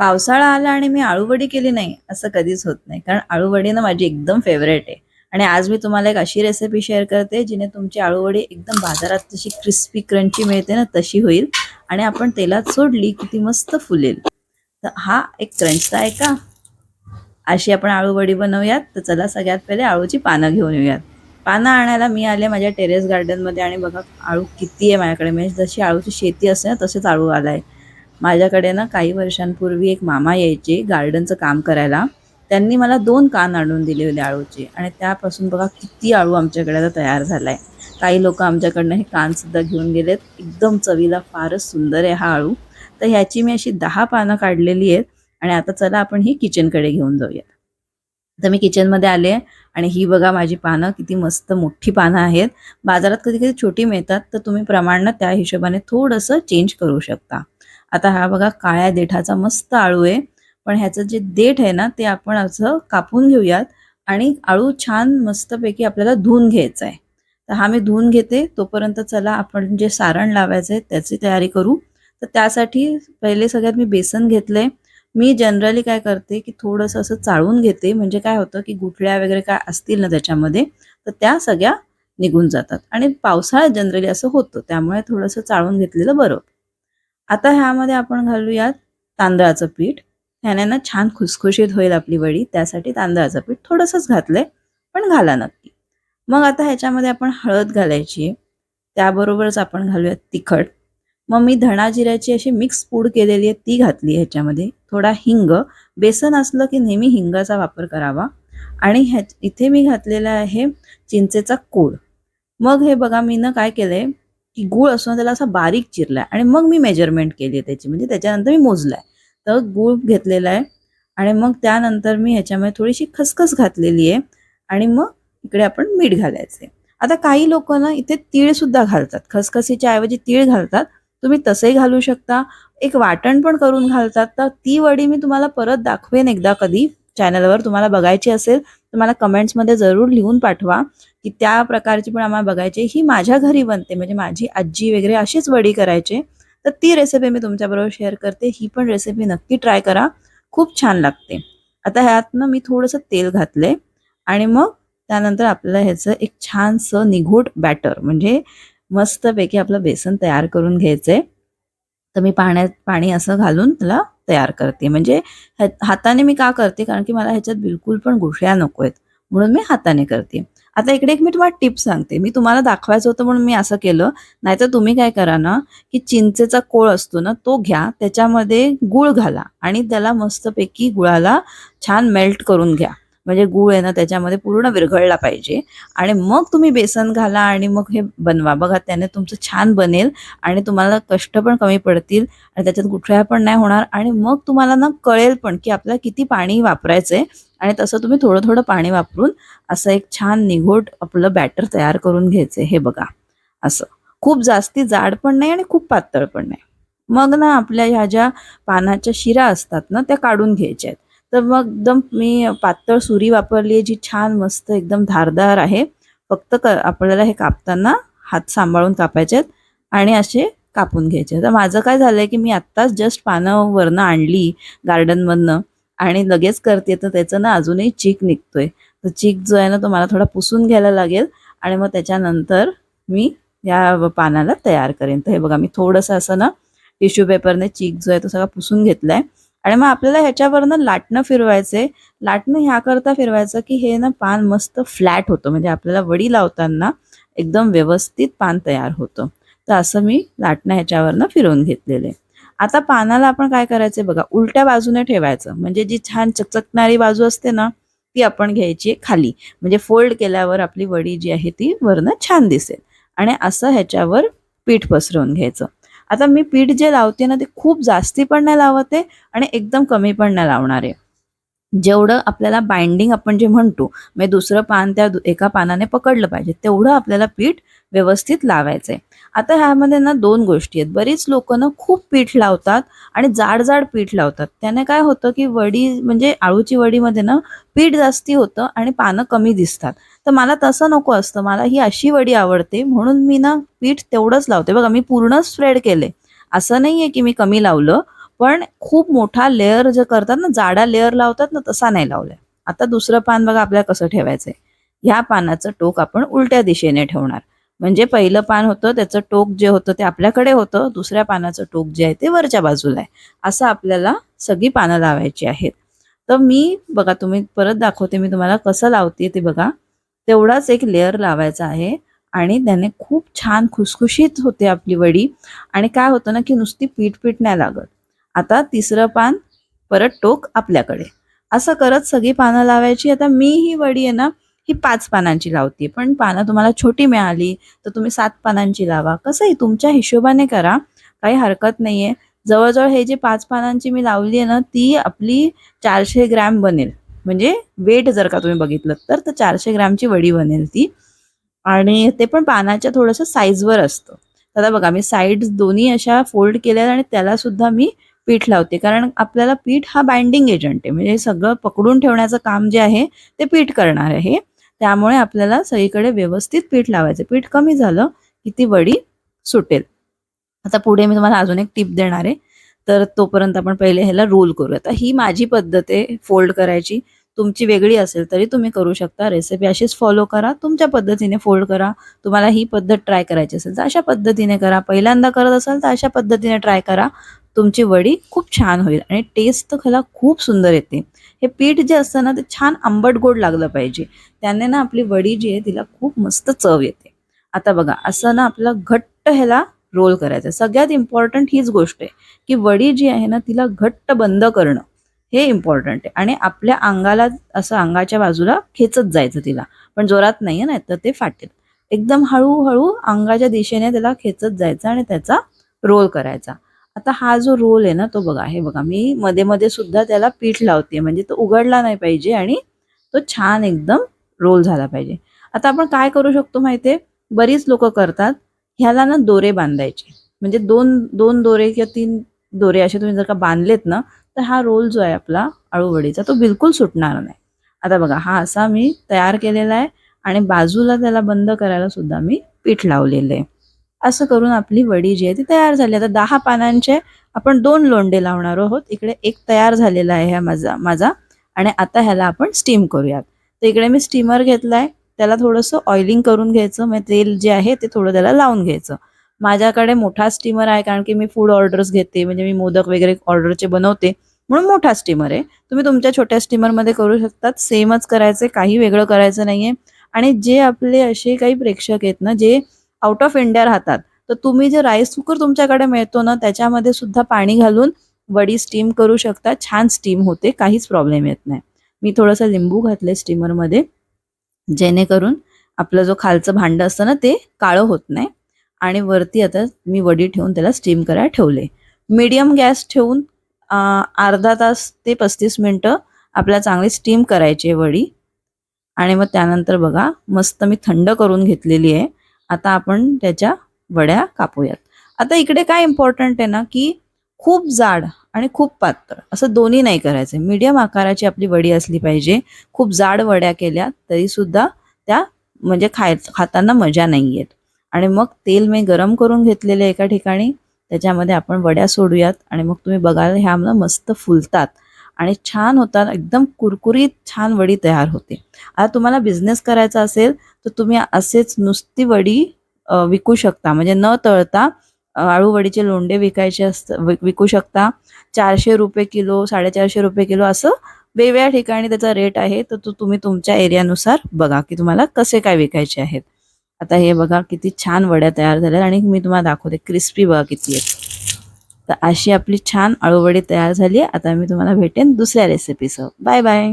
पावसाळा आला आणि मी आळूवडी केली नाही असं कधीच होत नाही. कारण आळूवडी ना माझी एकदम फेवरेट आहे. आणि आज मी तुम्हाला एक अशी रेसिपी शेअर करते जिने तुमची आळूवडी एकदम बाजारात जशी क्रिस्पी क्रंची मिळते ना तशी होईल. आणि आपण तेलात सोडली की ती मस्त फुलेल. तर हा एक क्रंचचा आहे का? अशी आपण आळूवडी बनवूयात. तर चला सगळ्यात पहिले आळूची पानं घेऊन येऊयात. पानं आणायला मी आले माझ्या टेरेस गार्डनमध्ये आणि बघा आळू किती आहे माझ्याकडे. म्हणजे जशी आळूची शेती असते ना तसेच आळू आला आहे माझ्याकडे ना काही वर्षांपूर्वी एक मामा यायचे गार्डनचं काम करायला. त्यांनी मला दोन कान आणून दिले होते आळूचे. आणि त्यापासून बघा किती आळू आमच्याकडे आता तयार झाला आहे काही लोक आमच्याकडनं हे कानसुद्धा घेऊन गेलेत. एकदम चवीला फारच सुंदर आहे हा आळू. तर ह्याची मी अशी दहा पानं काढलेली आहेत. आणि आता चला आपण ही किचनकडे घेऊन जाऊयात तर मी किचनमध्ये आले आणि ही बघा माझी पानं किती मस्त मोठी पानं आहेत. बाजारात कधी कधी छोटी मिळतात. तर तुम्ही प्रमाणात त्या हिशोबाने थोडंसं चेंज करू शकता. आता हा बघा काळ्या देठाचा मस्त आळू आहे. पण ह्याचं जे देठ आहे ना ते आपण असं कापून घेऊयात आणि आळू छान मस्तपैकी आपल्याला धुवून घ्यायचा आहे. तर हा मी धुवून घेते. तोपर्यंत चला आपण जे सारण लावायचं आहे त्याची तयारी करू. तर त्यासाठी पहिले सगळ्यात मी बेसन घेतलंय. मी जनरली काय करते की थोडंसं असं चाळून घेते. म्हणजे काय होतं की गुठळ्या वगैरे काय असतील ना त्याच्यामध्ये तर त्या सगळ्या निघून जातात. आणि पावसाळ्यात जनरली असं होतं. त्यामुळे थोडंसं चाळून घेतलेलं बरं. आता ह्यामध्ये आपण घालूयात तांदळाचं पीठ. ह्याने ना छान खुसखुशीत होईल आपली वडी त्यासाठी तांदळाचं पीठ थोडंसंच घातलंय पण घाला नक्की. मग आता ह्याच्यामध्ये आपण हळद घालायची आहे त्याबरोबरच आपण घालूयात तिखट. मग मी धणा जिऱ्याची अशी मिक्स पूड केलेली आहे ती घातली ह्याच्यामध्ये. थोडा हिंग बेसन असलं की नेहमी हिंगाचा वापर करावा. आणि ह्या इथे मी घातलेला आहे चिंचेचा कोड. मग हे बघा मी ना काय आहे की गूळ असून त्याला असा बारीक चिरलाय. आणि मग मी मेजरमेंट केली आहे त्याची. म्हणजे त्याच्यानंतर मी मोजलाय. तर गूळ घेतलेला आहे. आणि मग त्यानंतर मी ह्याच्यामध्ये थोडीशी खसखस घातलेली आहे. आणि मग इकडे आपण मीठ घालायचे आता काही लोक ना इथे तीळ सुद्धा घालतात. खसखसीच्या ऐवजी तीळ घालतात. तुम्ही तसंही घालू शकता. एक वाटण पण करून घालतात. तर ती वडी मी तुम्हाला परत दाखवेन एकदा कधी. चॅनलवर तुम्हाला बघायची असेल तर मला कमेंट्समध्ये जरूर लिहून पाठवा. की त्या प्रकारची पण आम्हाला बघायची. ही माझ्या घरी बनते. म्हणजे माझी आजी वगैरे अशीच वडी करायचे. तर ती रेसिपी मी तुमच्याबरोबर शेअर करते. ही पण रेसिपी नक्की ट्राय करा. खूप छान लागते. आता ह्यातनं मी थोडंसं तेल घातले. आणि मग त्यानंतर आपल्याला ह्याचं एक छानसं निघूट बॅटर म्हणजे मस्तपैकी आपलं बेसन तयार करून घ्यायचं आहे तर मी पाण्यात पाणी असं घालून त्याला तयार करते. म्हणजे ह्या- हाताने मी का करते? कारण की मला ह्याच्यात बिलकुल पण गुठळ्या नको आहेत म्हणून मी हाताने करते. आता इकडे एक मी तुम्हाला टिप सांगते. मी तुम्हाला दाखवायचं होतं म्हणून मी असं केलं. नाहीतर तुम्ही काय करा ना की चिंचेचा कोळ असतो ना तो घ्या त्याच्यामध्ये गुळ घाला आणि त्याला मस्तपैकी गुळाला छान मेल्ट करून घ्या. म्हणजे गूळ आहे ना त्याच्यामध्ये पूर्ण विरघळला पाहिजे. आणि मग तुम्ही बेसन घाला आणि मग हे बनवा. बघा त्याने तुमचं छान बनेल आणि तुम्हाला कष्ट पण कमी पडतील आणि त्याच्यात गुठळ्या पण नाही होणार. आणि मग तुम्हाला ना कळेल पण की आपल्याला किती पाणी वापरायचंय. आणि तसं तुम्ही थोडं थोडं पाणी वापरून असं एक छान निघोट आपलं बॅटर तयार करून घ्यायचं हे बघा असं. खूप जास्ती जाड पण नाही आणि खूप पातळ पण नाही. मग ना आपल्या ह्या ज्या पानाच्या शिरा असतात ना त्या काढून घ्यायच्या आहेत. तर मग एकदम मी पातळ सुरी वापरली आहे जी छान मस्त एकदम धारदार आहे. फक्त क आपल्याला हे कापताना हात सांभाळून कापायचे आहेत आणि असे कापून घ्यायचे तर माझं काय झालंय की मी आत्ताच जस्ट पानं वरनं आणली गार्डनमधनं आणि लगेच करते तर त्याचं ना अजूनही चीक निघतोय. तर चीक जो आहे ना तो मला थोडा पुसून घ्यायला लागेल आणि मग त्याच्यानंतर मी या पानाला तयार करेन. तर हे बघा मी थोडंसं असं ना टिश्यू पेपरने चीक जो आहे तो सगळा पुसून घेतला आहे आणि मग आपल्याला ह्याच्यावरनं लाटणं फिरवायचंय. लाटणं ह्याकरता फिरवायचं की हे ना पान मस्त फ्लॅट होतं. म्हणजे आपल्याला वडी लावताना एकदम व्यवस्थित पान तयार होतं. तर असं मी लाटणं ह्याच्यावरनं फिरवून घेतलेले आता पानाला आपण काय करायचंय बघा उलट्या बाजूने ठेवायचं. म्हणजे जी छान चकचकणारी बाजू असते ना ती आपण घ्यायची खाली. म्हणजे फोल्ड केल्यावर आपली वडी जी आहे ती वरनं छान दिसेल. आणि असं ह्याच्यावर पीठ पसरवून घ्यायचं. आता मी पीठ जे लावते ना ते खूप जास्ती पण नाही लावत आहे आणि एकदम कमी पण नाही लावणार आहे. जेवढं आपल्याला बाइंडिंग आपण जे म्हणतो म्हणजे दुसरं पान त्या एका पानाने पकडलं पाहिजे तेवढं आपल्याला पीठ व्यवस्थित लावायचं आहे आता ह्यामध्ये ना दोन गोष्टी आहेत. बरीच लोक ना खूप पीठ लावतात आणि जाड जाड पीठ लावतात. त्याने काय होतं की वडी म्हणजे आळूची वडीमध्ये ना पीठ जास्ती होतं आणि पानं कमी दिसतात. तर मला तसं नको असतं. मला ही अशी वडी आवडते. म्हणून मी ना पीठ तेवढंच लावते. बघा मी पूर्ण स्प्रेड केले. असं नाहीये की मी कमी लावलं पण खूप मोठा लेअर जे करतात ना जाडा लेअर लावतात ना तसा नाही लावलाय. आता दुसरं पान बघा आपल्याला कसं ठेवायचंय. ह्या पानाचं टोक आपण उलट्या दिशेने ठेवणार. म्हणजे पहिलं पान होतं त्याचं टोक जे होतं ते आपल्याकडे होतं. दुसऱ्या पानाचं टोक जे आहे ते वरच्या बाजूला आहे. असं आपल्याला सगळी पानं लावायची आहेत. तर मी बघा तुम्ही परत दाखवते मी तुम्हाला कसं लावते ते बघा. तेवढाच एक लेअर लावायचा आहे. आणि त्याने खूप छान खुसखुशीत होते आपली वडी. आणि काय होतं ना की नुसती पीठ पीठ नाही लागत. आता तिसरं पान परत टोक आपल्याकडे. असं करत सगळी पानं लावायची. आता मी ही वडी आहे ना ही पाच पानांची लावते. पण पानं तुम्हाला छोटी मिळाली तर तुम्ही सात पानांची लावा. कसंही तुमच्या हिशोबाने करा. काही हरकत नाहीये. जवळजवळ हे जे पाच पानांची मी लावली आहे ना ती आपली चारशे ग्रॅम बनेल. म्हणजे वेट जर का तुम्ही बघितलं तर तर चारशे ग्रॅमची वडी बनेल ती. आणि ते पण पानाच्या थोडंसं साईजवर असतं. तर आता बघा मी साईड दोन्ही अशा फोल्ड केल्या आणि त्याला सुद्धा मी पीठ लावते. कारण आपल्याला पीठ हा बाइंडिंग एजंट आहे. म्हणजे सगळं पकडून ठेवण्याचं काम जे आहे ते पीठ करणार आहे. त्यामुळे आपल्याला सगळीकडे व्यवस्थित पीठ लावायचं. पीठ कमी झालं की ती वडी सुटेल. आता पुढे मी तुम्हाला अजून एक टिप देणार आहे. तर तोपर्यंत आपण पहिले ह्याला रोल करू आता ही माझी पद्धत आहे फोल्ड करायची. तुमची वेगळी असेल तरी तुम्ही करू शकता. रेसिपी अशीच फॉलो करा. तुमच्या पद्धतीने फोल्ड करा. तुम्हाला ही पद्धत ट्राय करायची असेल तर अशा पद्धतीने करा. पहिल्यांदा करत असाल तर अशा पद्धतीने ट्राय करा. तुमची वडी खूप छान होईल आणि टेस्ट तर खला खूप सुंदर येते. हे पीठ जे असतं ना ते छान आंबट गोड लागलं पाहिजे. त्याने ना आपली वडी जी आहे तिला खूप मस्त चव येते. आता बघा असं ना आपलं घट्ट ह्याला रोल करायचा. सगळ्यात इम्पॉर्टंट हीच गोष्ट आहे की वडी जी आहे ना तिला घट्ट बंद करणं हे इम्पॉर्टंट आहे. आणि आपल्या अंगाला असं अंगाच्या बाजूला खेचत जायचं तिला. पण जोरात नाहीये ना तर ते फाटेल. एकदम हळूहळू अंगाच्या दिशेने त्याला खेचत जायचं आणि त्याचा रोल करायचा. आता हा जो रोल आहे ना तो बघा. हे बघा मी मध्ये मध्ये सुद्धा त्याला पीठ लावते. म्हणजे तो उघडला नाही पाहिजे आणि तो छान एकदम रोल झाला पाहिजे. आता आपण काय करू शकतो माहिती आहे बरीच लोक करतात. ह्याला ना दोरे बांधायचे. म्हणजे दोन दोन दोरे किंवा तीन दोरे असे तुम्ही जर का बांधलेत ना तर हा रोल जो आहे आपला आळूवडीचा तो बिलकुल सुटणार नाही. आता बघा हा असा मी तयार केलेला आहे आणि बाजूला त्याला बंद करायला सुद्धा मी पीठ लावलेलं आहे. असं करून आपली वडी जी आहे ती तयार झाली. आता दहा पानांचे आपण दोन लोंडे लावणार आहोत. इकडे एक तयार झालेला आहे हा माझा माझा. आणि आता ह्याला आपण स्टीम करूयात. तर इकडे मी स्टीमर घेतलाय. त्याला थोडंसं ऑइलिंग करून घ्यायचं मग तेल जे आहे ते थोडं त्याला लावून घ्यायचं. माझ्याकडे मोठा स्टीमर आहे कारण की मी फूड ऑर्डर्स घेते म्हणजे मी मोदक वगैरे ऑर्डरचे बनवते म्हणून मोठा स्टीमर आहे. तुम्ही तुमच्या छोट्या स्टीमरमध्ये करू शकतात सेमच करायचं काही वेगळं करायचं नाहीये. आणि जे आपले असे काही प्रेक्षक आहेत ना जे आउट ऑफ इंडिया राहतात तर तुम्ही जे राईस कुकर तुमच्याकडे मिळतो ना त्याच्यामध्ये सुद्धा पाणी घालून वडी स्टीम करू शकता. छान स्टीम होते काहीच प्रॉब्लेम येत नाही. मी थोडंसं लिंबू घातले स्टीमरमध्ये जेणेकरून आपलं जो खालचं भांडं असतं ना ते काळं होत नाही. आणि वरती आता मी वडी ठेवून त्याला स्टीम करायला ठेवले. मीडियम गॅस ठेवून अर्धा तास ते पस्तीस मिनटं आपल्याला चांगली स्टीम करायची आहे वडी. आणि मग त्यानंतर बघा मस्त मी थंड करून घेतलेली आहे. आता आपण त्याच्या वड्या कापूयात. आता इकडे काय इम्पॉर्टंट आहे ना की खूप जाड आणि खूप पातळ. असं दोन्ही नाही करायचं. मीडियम आकाराची आपली वडी असली पाहिजे. खूप जाड वड्या केल्या तरी सुद्धा त्या म्हणजे खाय खाताना मजा नाही येत. आणि मग तेल मी गरम करून घेतलेले एका ठिकाणी. त्याच्यामध्ये आपण वड्या सोडूयात आणि मग तुम्ही बघाल ह्या ना मस्त फुलतात. आणि छान होतात. एकदम कुरकुरीत छान वडी तयार होते. आता तुम्हाला बिझनेस करायचा असेल तर तुम्ही असेच नुसती वडी विकू शकता. म्हणजे न तळता आळूवडीचे लोंडे विकायचे असत विक- विकू शकता. चारशे रुपये किलो साडेचारशे रुपये किलो असं वेगवेगळ्या ठिकाणी त्याचा रेट आहे. तर तो तुम्ही तुमच्या एरियानुसार बघा की तुम्हाला कसे काय विकायचे आहेत. आता हे बघा किती छान वड्या तयार झाल्या आणि मी तुम्हाला दाखवते क्रिस्पी बघा किती आहेत. तर अशी आपली छान अळूवडी तयार झाली आता मी तुम्हाला भेटेन दुसऱ्या रेसिपीसह बाय बाय